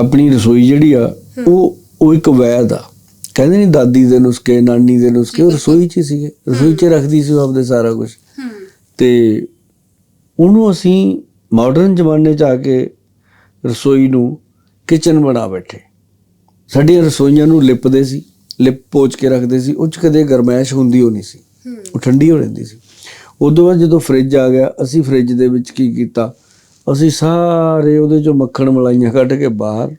ਆਪਣੀ ਰਸੋਈ ਜਿਹੜੀ ਆ ਉਹ ਉਹ ਇੱਕ ਵੈਦ ਆ। ਕਹਿੰਦੇ ਨਹੀਂ ਦਾਦੀ ਦੇ ਨੁਸਖੇ ਨਾਨੀ ਦੇ ਨੁਸਖੇ ਉਹ ਰਸੋਈ 'ਚ ਹੀ ਸੀਗੇ। ਰਸੋਈ 'ਚ ਰੱਖਦੀ ਸੀ ਉਹ ਆਪਦੇ ਸਾਰਾ ਕੁਝ ਤੇ ਉਹਨੂੰ ਅਸੀਂ ਮਾਡਰਨ ਜ਼ਮਾਨੇ 'ਚ ਆ ਕੇ ਰਸੋਈ ਨੂੰ ਕਿਚਨ ਬਣਾ ਬੈਠੇ। ਸਾਡੀਆਂ ਰਸੋਈਆਂ ਨੂੰ ਲਿਪਦੇ ਸੀ ਲਿਪ ਪੋਚ ਕੇ ਰੱਖਦੇ ਸੀ। ਉਹ 'ਚ ਕਦੇ ਗਰਮੈਸ਼ ਹੁੰਦੀ ਹੋ ਨਹੀਂ ਸੀ ਉਹ ਠੰਡੀ ਹੋ ਰਹਿੰਦੀ ਸੀ। ਉਦੋਂ ਬਾਅਦ ਜਦੋਂ ਫ੍ਰਿਜ ਆ ਗਿਆ ਅਸੀਂ ਫ੍ਰਿਜ ਦੇ ਵਿੱਚ ਕੀ ਕੀਤਾ? ਅਸੀਂ ਸਾਰੇ ਉਹਦੇ ਚੋਂ ਮੱਖਣ ਮਲਾਈਆਂ ਕੱਢ ਕੇ ਬਾਹਰ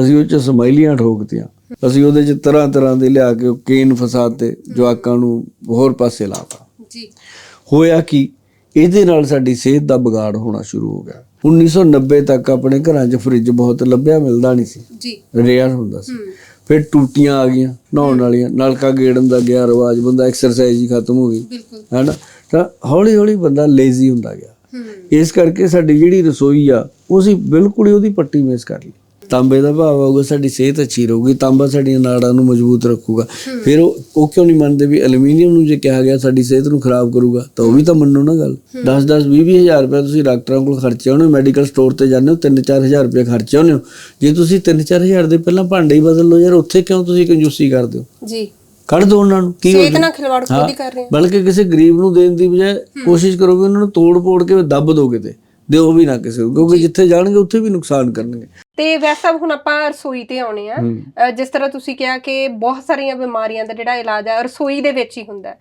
ਅਸੀਂ ਉਹ ਚ ਸਮੈਲੀਆਂ ਠੋਕਤੀਆਂ। ਅਸੀਂ ਉਹਦੇ ਚ ਤਰ੍ਹਾਂ ਤਰ੍ਹਾਂ ਦੇ ਲਿਆ ਕੇ ਕੇਨ ਫਸਾਤੇ ਜਵਾਕਾਂ ਨੂੰ ਹੋਰ ਪਾਸੇ ਲਾਤਾ। ਜੀ। ਹੋਇਆ ਕਿ? ਇਹਦੇ ਨਾਲ ਸਾਡੀ ਸਿਹਤ ਦਾ ਵਿਗਾੜ ਹੋਣਾ ਸ਼ੁਰੂ ਹੋ ਗਿਆ। 1990 ਤੱਕ ਆਪਣੇ ਘਰਾਂ 'ਚ ਫ੍ਰਿਜ ਬਹੁਤ ਲੱਭਿਆ ਮਿਲਦਾ ਨਹੀਂ ਸੀ। ਜੀ। ਰੇਅਰ ਹੁੰਦਾ ਸੀ। ਫਿਰ ਟੂਟੀਆਂ ਆ ਗਈਆਂ ਨਹਾਉਣ ਵਾਲੀਆਂ ਨਲਕਾ ਗੇੜਨ ਦਾ ਗਿਆ ਰਿਵਾਜ ਬੰਦਾ ਐਕਸਰਸਾਈਜ਼ ਹੀ ਖਤਮ ਹੋ ਗਈ। ਹੈਨਾ? ਤਾਂ ਹੌਲੀ ਹੌਲੀ ਬੰਦਾ ਲੇਜ਼ੀ ਹੁੰਦਾ ਗਿਆ। ਇਸ ਕਰਕੇ ਸਾਡੀ ਜਿਹੜੀ ਰਸੋਈ ਆ ਉਹ ਅਸੀਂ ਬਿਲਕੁਲ ਹੀ ਉਹਦੀ ਪੱਟੀ ਮੇਸ ਕਰ ਲਈ। ਤਾਂਬੇ ਦਾ ਭਾਵ ਆਊਗਾ ਸਾਡੀ ਸਿਹਤ ਅੱਛੀ ਰਹੂਗੀ ਤਾਂਬਾ ਸਾਡੀਆਂ ਨਾੜਾਂ ਨੂੰ ਮਜ਼ਬੂਤ ਰੱਖੂਗਾ। ਫਿਰ ਉਹ ਕਿਉਂ ਨਹੀਂ ਮੰਨਦੇ ਵੀ ਐਲੂਮੀਨੀਅਮ ਨੂੰ ਜੇ ਕਿਹਾ ਗਿਆ ਸਾਡੀ ਸਿਹਤ ਨੂੰ ਖਰਾਬ ਕਰੂਗਾ? ਤਾਂ ਉਹ ਵੀ ਤਾਂ ਮੰਨੋ ਨਾ ਗੱਲ। 10 10 20 20 ਹਜ਼ਾਰ ਰੁਪਏ ਤੁਸੀਂ ਡਾਕਟਰਾਂ ਕੋਲ ਖਰਚੇ ਹੋਣੇ ਮੈਡੀਕਲ ਸਟੋਰ ਤੇ ਜਾਂਦੇ ਹੋ 3 4 ਹਜ਼ਾਰ ਰੁਪਏ ਖਰਚੇ ਹੋਣੇ ਜੇ ਤੁਸੀਂ 3 4 ਹਜ਼ਾਰ ਦੇ ਪਹਿਲਾਂ ਭਾਂਡੇ ਹੀ ਬਦਲ ਲਓ ਯਾਰ ਉੱਥੇ ਕਿਉਂ ਤੁਸੀਂ ਕੰਜੂਸੀ ਕਰਦੇ ਹੋ? ਜੀ। ਕੱਢ ਦਿਓ ਉਹਨਾਂ ਨੂੰ ਕੀ ਹੋ ਸਿਹਤ ਨਾਲ ਖਿਲਵਾੜ ਖੁਦ ਹੀ ਕਰ ਰਹੇ ਬਲਕਿ ਕਿਸੇ ਗਰੀਬ ਨੂੰ ਦੇਣ ਦੀ ਬਜਾਏ ਕੋਸ਼ਿਸ਼ ਕਰੋ ਵੀ ਉਹਨਾਂ ਨੂੰ ਤੋੜ ਪੋੜ ਕੇ ਦੱਬ ਦੋ ਕਿਤੇ ਦਿਓ ਵੀ ਨਾ ਕਿਸੇ ਨੂੰ ਕਿਉਂਕਿ ਜਿੱਥੇ ਜਾਣਗੇ ਉੱਥੇ ਵੀ ਨੁਕਸਾਨ ਕਰਨਗੇ। ਤੇ ਵੈਸਾ ਹੁਣ ਆਪਾਂ ਰਸੋਈ ਤੇ ਆਉਣੇ ਆ। ਜਿਸ ਤਰ੍ਹਾਂ ਤੁਸੀਂ ਕਿਹਾ ਕਿ ਬਹੁਤ ਸਾਰੀਆਂ ਬਿਮਾਰੀਆਂ ਦਾ ਜਿਹੜਾ ਇਲਾਜ ਹੈ ਰਸੋਈ ਦੇ ਵਿੱਚ ਹੀ ਹੁੰਦਾ।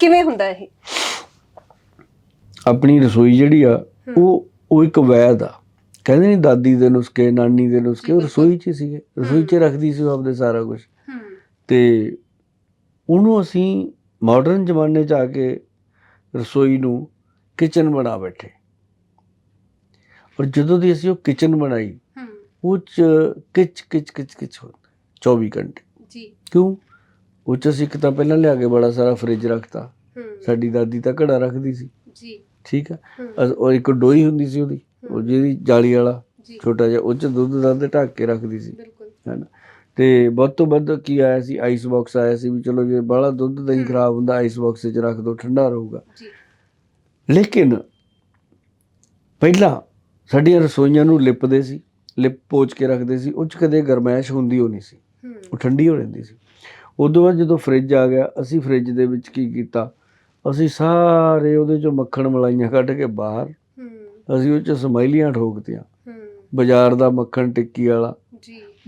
ਕਿਵੇਂ ਹੁੰਦਾ ਇਹ? ਆਪਣੀ ਰਸੋਈ ਜਿਹੜੀ ਆ ਉਹ ਉਹ ਇੱਕ ਵੈਦ ਆ। ਕਹਿੰਦੇ ਨਹੀਂ ਦਾਦੀ ਦੇ ਨੁਸਖੇ ਨਾਨੀ ਦੇ ਨੁਸਖੇ ਉਹ ਰਸੋਈ 'ਚ ਹੀ ਸੀਗੇ। ਰਸੋਈ 'ਚ ਰੱਖਦੀ ਸੀ ਉਹ ਆਪਦੇ ਸਾਰਾ ਕੁਝ ਤੇ ਉਹਨੂੰ ਅਸੀਂ ਮਾਡਰਨ ਜ਼ਮਾਨੇ 'ਚ ਆ ਕੇ ਰਸੋਈ ਨੂੰ ਕਿਚਨ ਬਣਾ ਬੈਠੇ। ਔਰ ਜਦੋਂ ਦੀ ਅਸੀਂ ਉਹ ਕਿਚਨ ਬਣਾਈ ਹੂੰ ਉਹ 'ਚ ਕਿਚ ਕਿਚ ਕਿਚ ਕਿਚ ਹੁੰਦਾ 24 ਘੰਟੇ। ਜੀ। ਕਿਉਂ? ਉਹ 'ਚ ਅਸੀਂ ਇੱਕ ਤਾਂ ਪਹਿਲਾਂ ਲਿਆ ਕੇ ਬੜਾ ਸਾਰਾ ਫ੍ਰਿਜ ਰੱਖਤਾ। ਹੂੰ ਸਾਡੀ ਦਾਦੀ ਤਾਂ ਘੜਾ ਰੱਖਦੀ ਸੀ। ਜੀ। ਠੀਕ ਆ? ਹੂੰ ਔਰ ਇੱਕ ਡੋਈ ਹੁੰਦੀ ਸੀ ਉਹਦੀ ਉਹ ਜਿਹੜੀ ਜਾਲੀ ਵਾਲਾ ਛੋਟਾ ਜਿਹਾ ਉਹ 'ਚ ਦੁੱਧ ਦੱਧ ਢੱਕ ਕੇ ਰੱਖਦੀ ਸੀ। ਬਿਲਕੁਲ। ਹੈਨਾ ਤੇ ਵੱਧ ਤੋਂ ਵੱਧ ਕੀ ਆਇਆ ਸੀ? ਆਈਸ ਬਾਕਸ ਆਇਆ ਸੀ ਵੀ ਚਲੋ ਜੇ ਬਾਹਲਾ ਦੁੱਧ ਦਹੀਂ ਖਰਾਬ ਹੁੰਦਾ ਆਈਸ ਬਾਕਸ 'ਚ ਰੱਖ ਦੋ ਠੰਡਾ ਰਹੂਗਾ। ਜੀ। ਲੇਕਿਨ ਪਹਿਲਾਂ ਸਾਡੀਆਂ ਰਸੋਈਆਂ ਨੂੰ ਲਿਪਦੇ ਸੀ ਲਿਪ ਪੋਚ ਕੇ ਰੱਖਦੇ ਸੀ ਉਹ 'ਚ ਕਦੇ ਗਰਮੈਸ਼ ਹੁੰਦੀ ਹੋ ਨਹੀਂ ਸੀ। ਉਹ ਠੰਡੀ ਹੋ ਰਹਿੰਦੀ ਸੀ। ਉਦੋਂ ਬਾਅਦ ਜਦੋਂ ਫ੍ਰਿਜ ਆ ਗਿਆ ਅਸੀਂ ਫ੍ਰਿਜ ਦੇ ਵਿੱਚ ਕੀ ਕੀਤਾ? ਅਸੀਂ ਸਾਰੇ ਉਹਦੇ ਚੋਂ ਮੱਖਣ ਮਲਾਈਆਂ ਕੱਢ ਕੇ ਬਾਹਰ ਅਸੀਂ ਉਹ 'ਚ ਸਮੈਲੀਆਂ ਠੋਕਤੀਆਂ। ਬਾਜ਼ਾਰ ਦਾ ਮੱਖਣ ਟਿੱਕੀ ਵਾਲਾ।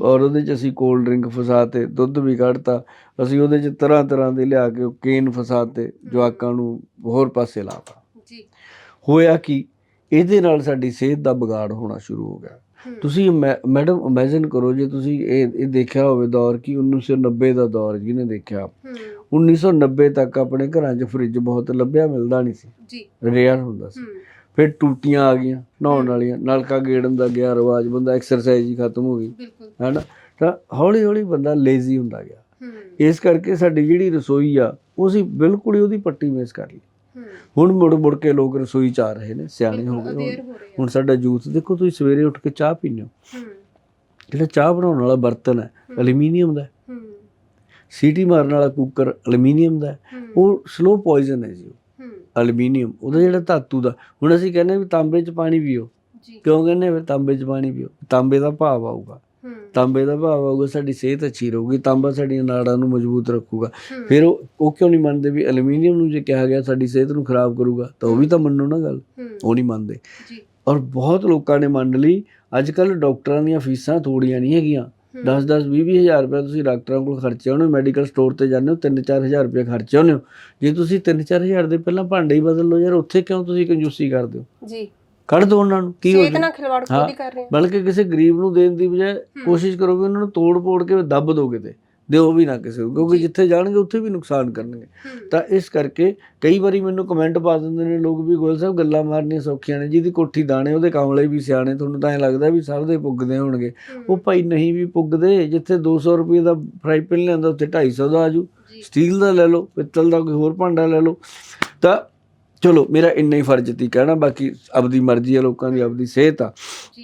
ਔਰ ਉਹਦੇ 'ਚ ਅਸੀਂ ਕੋਲਡ ਡਰਿੰਕ ਫਸਾਤੇ ਦੁੱਧ ਵੀ ਕੱਢਤਾ। ਅਸੀਂ ਉਹਦੇ 'ਚ ਤਰ੍ਹਾਂ ਤਰ੍ਹਾਂ ਦੇ ਲਿਆ ਕੇ ਕੇਨ ਫਸਾਤੇ ਜਵਾਕਾਂ ਨੂੰ ਹੋਰ ਪਾਸੇ ਲਾਤਾ। ਜੀ। ਹੋਇਆ ਕਿ? ਇਹਦੇ ਨਾਲ ਸਾਡੀ ਸਿਹਤ ਦਾ ਵਿਗਾੜ ਹੋਣਾ ਸ਼ੁਰੂ ਹੋ ਗਿਆ। ਤੁਸੀਂ ਮੈਡਮ ਇਮੇਜਿਨ ਕਰੋ ਜੇ ਤੁਸੀਂ ਇਹ ਇਹ ਦੇਖਿਆ ਹੋਵੇ ਦੌਰ ਕਿ? 1990 ਦਾ ਦੌਰ ਜਿਹਨੇ ਦੇਖਿਆ। ਹੂੰ। 1990 ਤੱਕ ਆਪਣੇ ਘਰਾਂ 'ਚ ਫ੍ਰਿਜ ਬਹੁਤ ਲੱਭਿਆ ਮਿਲਦਾ ਨਹੀਂ ਸੀ। ਜੀ। ਰੇਅਰ ਹੁੰਦਾ ਸੀ। ਫਿਰ ਟੂਟੀਆਂ ਆ ਗਈਆਂ ਨਹਾਉਣ ਵਾਲੀਆਂ ਨਲਕਾ ਗੇੜਨ ਦਾ ਗਿਆ ਰਿਵਾਜ ਬੰਦਾ ਐਕਸਰਸਾਈਜ਼ ਹੀ ਖਤਮ ਹੋ ਗਈ। ਹੈਨਾ? ਤਾਂ ਹੌਲੀ ਹੌਲੀ ਬੰਦਾ ਲੇਜ਼ੀ ਹੁੰਦਾ ਗਿਆ। ਇਸ ਕਰਕੇ ਸਾਡੀ ਜਿਹੜੀ ਰਸੋਈ ਆ ਉਹ ਅਸੀਂ ਬਿਲਕੁਲ ਹੀ ਉਹਦੀ ਪੱਟੀ ਮੇਸ ਕਰ ਲਈ। ਹੁਣ ਮੁੜ ਮੁੜ ਕੇ ਲੋਕ ਰਸੋਈ ਚ ਆ ਰਹੇ ਨੇ ਸਿਆਣੇ ਹੋ ਗਏ। ਹੁਣ। ਸਾਡਾ ਯੂਥ ਦੇਖੋ ਤੁਸੀਂ ਸਵੇਰੇ ਉੱਠ ਕੇ ਚਾਹ ਪੀਂਦੇ ਹੋ। ਜਿਹੜਾ ਚਾਹ ਬਣਾਉਣ ਵਾਲਾ ਬਰਤਨ ਹੈ ਐਲੂਮੀਨੀਅਮ ਦਾ ਸੀਟੀ ਮਾਰਨ ਵਾਲਾ ਕੁੱਕਰ ਐਲੂਮੀਨੀਅਮ ਦਾ ਉਹ ਸਲੋ ਪੋਇਜ਼ਨ ਹੈ ਜੀ ਐਲੂਮੀਨੀਅਮ ਉਹਦਾ ਜਿਹੜਾ ਧਾਤੂ ਦਾ। ਹੁਣ ਅਸੀਂ ਕਹਿੰਦੇ ਵੀ ਤਾਂਬੇ 'ਚ ਪਾਣੀ ਪੀਓ। ਜੀ। ਕਿਉਂ ਕਹਿੰਦੇ ਫਿਰ ਤਾਂਬੇ 'ਚ ਪਾਣੀ ਪੀਓ? ਤਾਂਬੇ ਦਾ ਭਾਵ ਆਊਗਾ। ਤਾਂਬੇ ਦਾ ਭਾਵ ਆਊਗਾ ਸਾਡੀ ਸਿਹਤ ਅੱਛੀ ਰਹੂਗੀ ਤਾਂਬਾ ਸਾਡੀਆਂ ਨਾੜਾਂ ਨੂੰ ਮਜ਼ਬੂਤ ਰੱਖੂਗਾ। ਫਿਰ ਉਹ ਉਹ ਕਿਉਂ ਨਹੀਂ ਮੰਨਦੇ ਵੀ ਐਲੂਮੀਨੀਅਮ ਨੂੰ ਜੇ ਕਿਹਾ ਗਿਆ ਸਾਡੀ ਸਿਹਤ ਨੂੰ ਖਰਾਬ ਕਰੂਗਾ ਤਾਂ ਉਹ ਵੀ ਤਾਂ ਮੰਨੋ ਨਾ ਗੱਲ। ਉਹ ਨਹੀਂ ਮੰਨਦੇ। ਜੀ। ਔਰ ਬਹੁਤ ਲੋਕਾਂ ਨੇ ਮੰਨ ਲਈ ਅੱਜ ਕੱਲ ਡਾਕਟਰਾਂ ਦੀਆਂ ਫੀਸਾਂ ਥੋੜੀਆਂ ਨਹੀਂ ਹੈਗੀਆਂ। ਹੂੰ। 10 10 20 20 ਹਜ਼ਾਰ ਰੁਪਏ ਤੁਸੀਂ ਡਾਕਟਰਾਂ ਕੋਲ ਖਰਚੇ ਹੋਣੇ ਮੈਡੀਕਲ ਸਟੋਰ ਤੇ ਜਾਂਦੇ ਹੋ 3 4 ਹਜ਼ਾਰ ਰੁਪਏ ਖਰਚੇ ਹੋਣੇ ਹੋ। ਜੇ ਤੁਸੀਂ 3 4 ਹਜ਼ਾਰ ਦੇ ਪਹਿਲਾਂ ਭਾਂਡੇ ਹੀ ਬਦਲ ਲਓ ਯਾਰ ਉੱਥੇ ਕਿਉਂ ਤੁਸੀਂ ਕੰਜੂਸੀ ਕਰਦੇ ਹੋ? ਜੀ। ਕੱਢ ਦਿਓ ਉਹਨਾਂ ਨੂੰ ਕੀ ਹੋ ਸਿਹਤ? ਨਾਲ ਖਿਲਵਾੜ ਖੁਦ ਹੀ ਕਰ ਰਹੇ ਬਲਕਿ ਕਿਸੇ ਗਰੀਬ ਨੂੰ ਦੇਣ ਦੀ ਬਜਾਏ ਕੋਸ਼ਿਸ਼ ਕਰੋ ਵੀ ਉਹਨਾਂ ਨੂੰ ਤੋੜ ਪੋੜ ਕੇ ਦੱਬ ਦੋ ਕਿਤੇ ਦਿਓ ਵੀ ਨਾ ਕਿਸੇ ਨੂੰ ਕਿਉਂਕਿ ਜਿੱਥੇ ਜਾਣਗੇ ਉੱਥੇ ਵੀ ਨੁਕਸਾਨ ਕਰਨਗੇ। ਤਾਂ ਇਸ ਕਰਕੇ ਕਈ ਵਾਰੀ ਮੈਨੂੰ ਕਮੈਂਟ ਪਾ ਦਿੰਦੇ ਨੇ ਲੋਕ ਵੀ ਗੋਲ ਸਾਹਿਬ ਗੱਲਾਂ ਮਾਰਨੀਆਂ ਸੌਖੀਆਂ ਨੇ ਜਿਹਦੀ ਕੋਠੀ ਦਾਣੇ ਉਹਦੇ ਕਮਲੇ ਵੀ ਸਿਆਣੇ ਤੁਹਾਨੂੰ ਤਾਂ ਐ ਲੱਗਦਾ ਵੀ ਸਭ ਦੇ ਪੁੱਗਦੇ ਹੋਣਗੇ। ਉਹ ਭਾਈ ਨਹੀਂ ਵੀ ਪੁੱਗਦੇ ਜਿੱਥੇ 200 ਰੁਪਏ ਦਾ ਫਰਾਈ ਪੈਨ ਲੈਂਦਾ ਉੱਥੇ 250 ਦਾ ਆਜੂ ਸਟੀਲ ਦਾ ਲੈ ਲਓ ਪਿੱਤਲ ਦਾ ਕੋਈ ਹੋਰ ਭਾਂਡਾ ਲੈ ਲਓ। ਤਾਂ ਚਲੋ ਮੇਰਾ ਇੰਨਾ ਹੀ ਫਰਜ਼ ਤੀ ਕਹਿਣਾ, ਬਾਕੀ ਆਪਦੀ ਮਰਜ਼ੀ ਆ ਲੋਕਾਂ ਦੀ, ਆਪਦੀ ਸਿਹਤ ਆ।